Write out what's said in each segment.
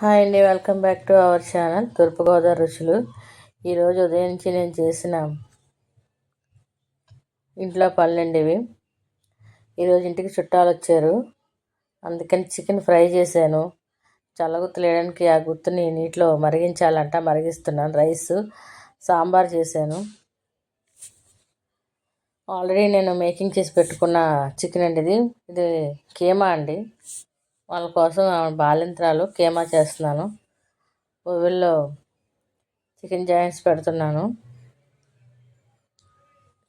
Hi అండి welcome back to our channel Thoorpu Godavari రుచులు. ఈరోజు ఉదయం నుంచి నేను చేసిన ఇంట్లో పనులండి ఇవి ఈరోజు ఇంటికి చుట్టాలు వచ్చారు. అందుకని చికెన్ ఫ్రై చేశాను. చల్లగుత్తు లేయడానికి ఆ గుత్తుని నీటిలో మరిగించాలంట మరిగిస్తున్నాను. రైస్ సాంబార్ చేశాను. ఆల్రెడీ నేను మేకింగ్ చేసి పెట్టుకున్న చికెన్ అండి ఇది. ఇది కీమా అండి? వాళ్ళ కోసం బాలింత్రాలు కీమా చేస్తున్నాను. ఓవెల్లో చికెన్ జాయింట్స్ పెడుతున్నాను.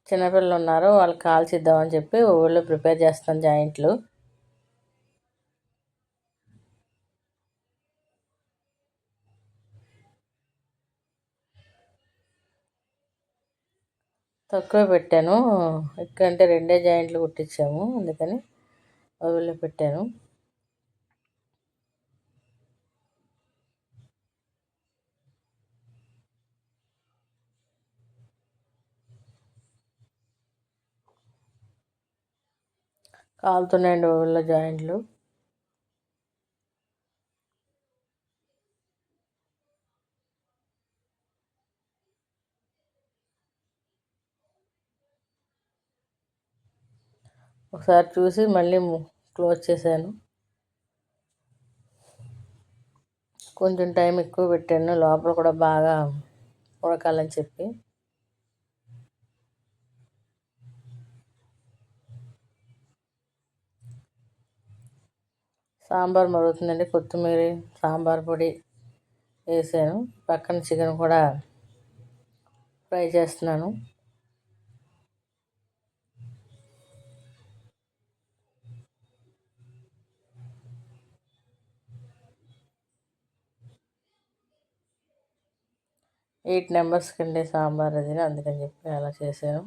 చిన్నపిల్లలు ఉన్నారు వాళ్ళకి కాల్చిద్దామని చెప్పి ఓవెల్లో ప్రిపేర్ చేస్తాను జాయింట్లు. తక్కువ పెట్టాను. ఎందుకంటే రెండే జాయింట్లు కుట్టించాము అందుకని ఓవెల్లో పెట్టాను కాలుతున్నాయండి ఓవెన్లో జాయింట్లు. ఒకసారి చూసి మళ్ళీ క్లోజ్ చేశాను. కొంచెం టైం ఎక్కువ పెట్టాను. లోపల కూడా బాగా ఉడకాలని చెప్పి. సాంబార్ మరుగుతుందండి. కొత్తిమీర సాంబార్ పొడి వేసాను. పక్కన చికెన్ కూడా ఫ్రై చేస్తున్నాను. ఎయిట్ మెంబర్స్కి అండి సాంబార్ అది అందుకని చెప్పి అలా చేశాను.